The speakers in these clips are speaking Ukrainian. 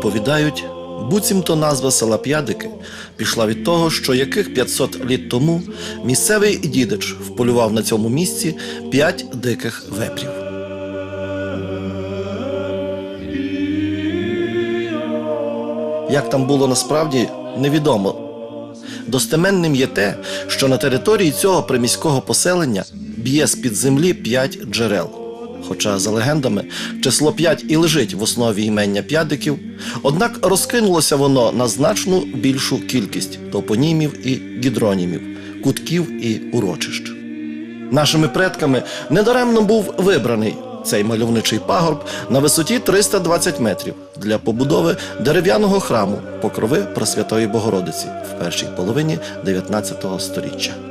Вповідають, буцімто назва села П'ядики пішла від того, що яких 500 літ тому місцевий дідич вполював на цьому місці п'ять диких вепрів. Як там було насправді, невідомо. Достеменним є те, що на території цього приміського поселення б'є з-під землі п'ять джерел. Хоча, за легендами, число п'ять і лежить в основі імення п'ядиків, однак розкинулося воно на значно більшу кількість топонімів і гідронімів, кутків і урочищ. Нашими предками недаремно був вибраний цей мальовничий пагорб на висоті 320 метрів для побудови дерев'яного храму покрови Пресвятої Богородиці в першій половині 19 століття.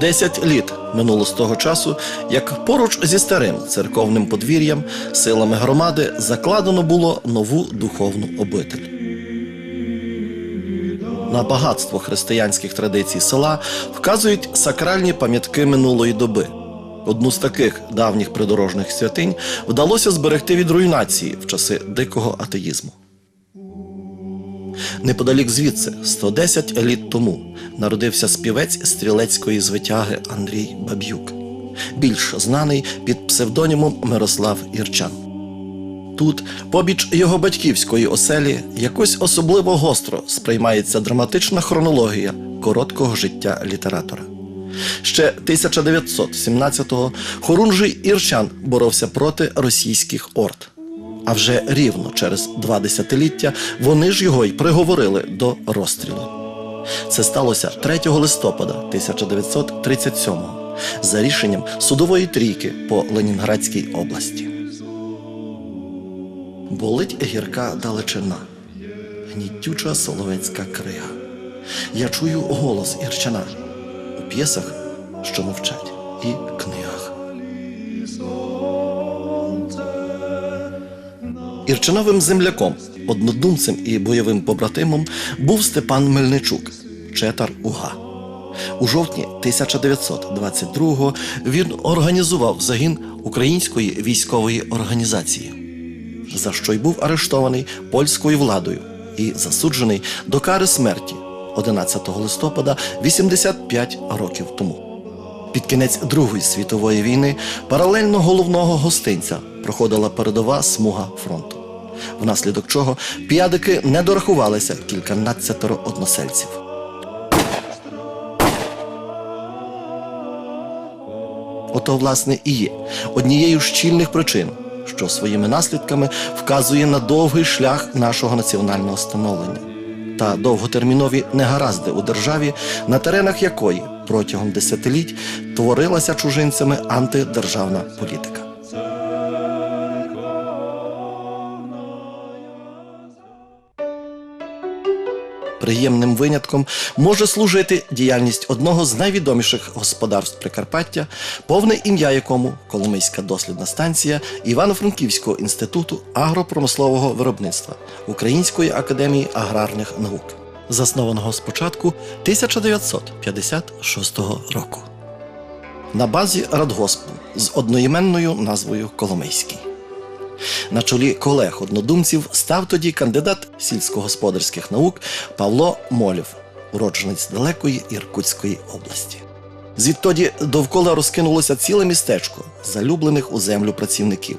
Десять літ минуло з того часу, як поруч зі старим церковним подвір'ям силами громади закладено було нову духовну обитель. На багатство християнських традицій села вказують сакральні пам'ятки минулої доби. Одну з таких давніх придорожних святинь вдалося зберегти від руйнації в часи дикого атеїзму. Неподалік звідси, 110 літ тому, народився співець стрілецької звитяги Андрій Баб'юк, більш знаний під псевдонімом Мирослав Ірчан. Тут, побіч його батьківської оселі, якось особливо гостро сприймається драматична хронологія короткого життя літератора. Ще 1917-го Хорунжий Ірчан боровся проти російських орд. А вже рівно через два десятиліття вони ж його й приговорили до розстрілу. Це сталося 3 листопада 1937-го за рішенням судової трійки по Ленінградській області. Болить гірка далечина, гнітюча соловецька крига. Я чую голос Ірчана у п'єсах, що мовчать, і книгах. Ірчиновим земляком, однодумцем і бойовим побратимом був Степан Мельничук, четар УГА. У жовтні 1922-го він організував загін Української військової організації, за що й був арештований польською владою і засуджений до кари смерті 11 листопада 85 років тому. Під кінець Другої світової війни паралельно головного гостинця проходила передова смуга фронту, внаслідок чого п'ядики не дорахувалися кільканадцятеро односельців. Ото, власне, і є однією з щільних причин, що своїми наслідками вказує на довгий шлях нашого національного становлення та довготермінові негаразди у державі, на теренах якої протягом десятиліть творилася чужинцями антидержавна політика. Приємним винятком може служити діяльність одного з найвідоміших господарств Прикарпаття, повне ім'я якому Коломийська дослідна станція Івано-Франківського інституту агропромислового виробництва Української академії аграрних наук, заснованого спочатку 1956 року. На базі радгоспу з одноіменною назвою Коломийський. На чолі колег однодумців став тоді кандидат сільськогосподарських наук Павло Молєв, уродженець далекої Іркутської області. Звідтоді довкола розкинулося ціле містечко залюблених у землю працівників,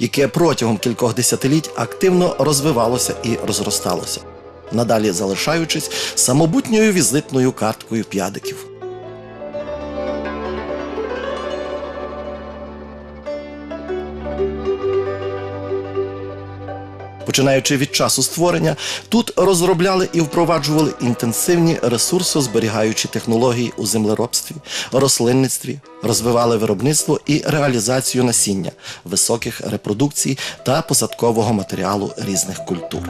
яке протягом кількох десятиліть активно розвивалося і розросталося, надалі залишаючись самобутньою візитною карткою п'ядиків. Починаючи від часу створення, тут розробляли і впроваджували інтенсивні ресурсозберігаючі технології у землеробстві, рослинництві, розвивали виробництво і реалізацію насіння, високих репродукцій та посадкового матеріалу різних культур.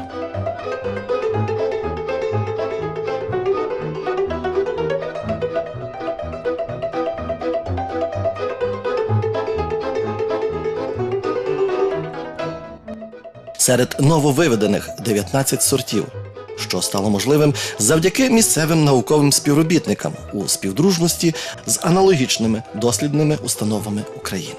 Серед нововиведених 19 сортів, що стало можливим завдяки місцевим науковим співробітникам у співдружності з аналогічними дослідними установами України.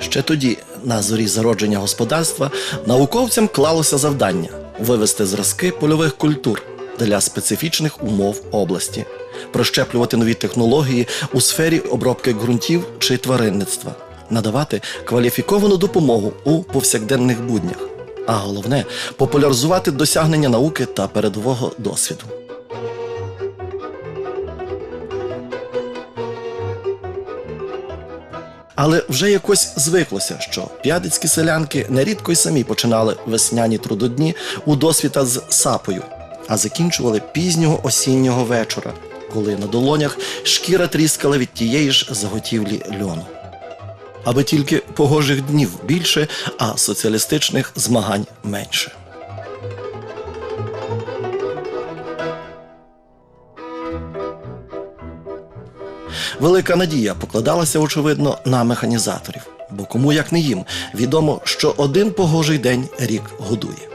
Ще тоді, на зорі зародження господарства, науковцям клалося завдання вивести зразки польових культур для специфічних умов області, прощеплювати нові технології у сфері обробки ґрунтів чи тваринництва, надавати кваліфіковану допомогу у повсякденних буднях, а головне популяризувати досягнення науки та передового досвіду. Але вже якось звиклося, що п'ядицькі селянки нерідко й самі починали весняні трудодні у досвіта з сапою, а закінчували пізнього осіннього вечора, коли на долонях шкіра тріскала від тієї ж заготівлі льону. Аби тільки погожих днів більше, а соціалістичних змагань менше. Велика надія покладалася, очевидно, на механізаторів, бо кому як не їм відомо, що один погожий день рік годує.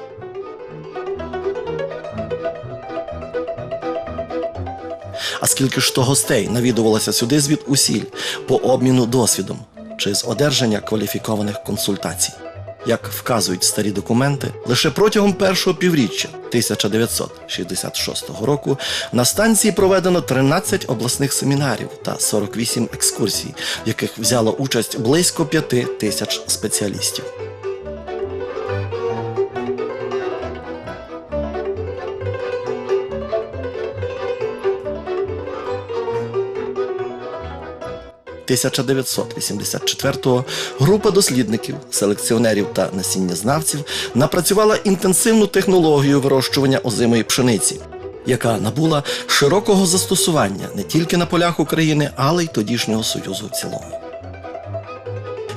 А скільки ж то гостей навідувалося сюди звід усіль по обміну досвідом чи з одержання кваліфікованих консультацій. Як вказують старі документи, лише протягом першого півріччя 1966 року на станції проведено 13 обласних семінарів та 48 екскурсій, в яких взяло участь близько 5 тисяч спеціалістів. – 1984-го група дослідників, селекціонерів та насіннєзнавців напрацювала інтенсивну технологію вирощування озимої пшениці, яка набула широкого застосування не тільки на полях України, але й тодішнього Союзу в цілому.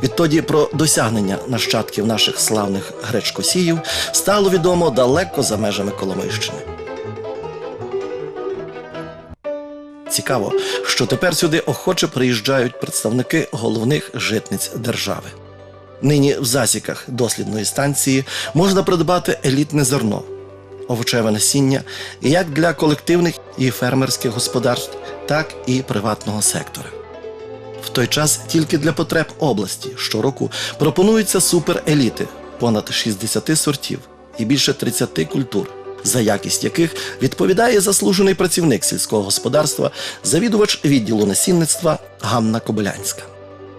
Відтоді про досягнення нащадків наших славних гречкосіїв стало відомо далеко за межами Коломийщини. Цікаво, що тепер сюди охоче приїжджають представники головних житниць держави. Нині в засіках дослідної станції можна придбати елітне зерно, овочеве насіння як для колективних і фермерських господарств, так і приватного сектора. В той час тільки для потреб області щороку пропонуються супереліти понад 60 сортів і більше 30 культур, за якість яких відповідає заслужений працівник сільського господарства, завідувач відділу насінництва Ганна Кобилянська.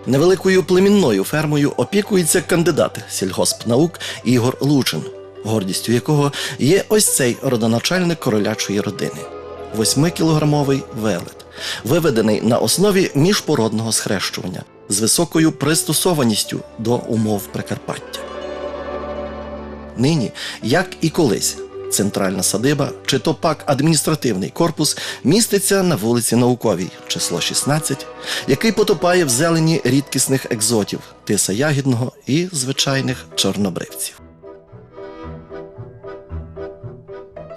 Невеликою племінною фермою опікується кандидат сільгоспнаук Ігор Лучин, гордістю якого є ось цей родоначальник королячої родини. Восьмикілограмовий велет, виведений на основі міжпородного схрещування з високою пристосованістю до умов Прикарпаття. Нині, як і колись, центральна садиба чи то пак адміністративний корпус міститься на вулиці Науковій, число 16, який потопає в зелені рідкісних екзотів, тиса ягідного і звичайних чорнобривців.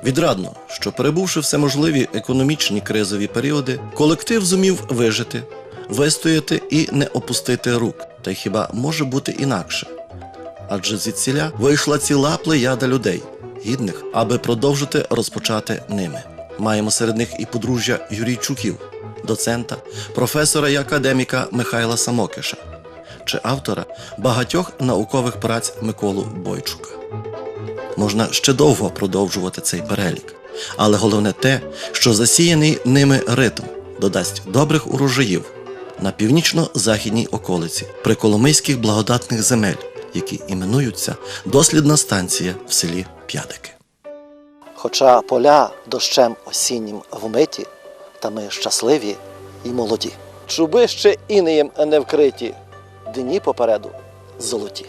Відрадно, що перебувши всеможливі економічні кризові періоди, колектив зумів вижити, вистояти і не опустити рук. Та й хіба може бути інакше? Адже звідсіля вийшла ціла плеяда людей, гідних, аби продовжити розпочати ними. Маємо серед них і подружжя Юрійчуків, доцента, професора і академіка Михайла Самокиша чи автора багатьох наукових праць Миколу Бойчука. Можна ще довго продовжувати цей перелік, але головне те, що засіяний ними ритм додасть добрих урожаїв на північно-західній околиці при Коломийських благодатних земель, які іменуються дослідна станція в селі П'ядики. Хоча поля дощем осіннім вмиті, та ми щасливі і молоді. Чуби ще інеєм не вкриті, дні попереду золоті.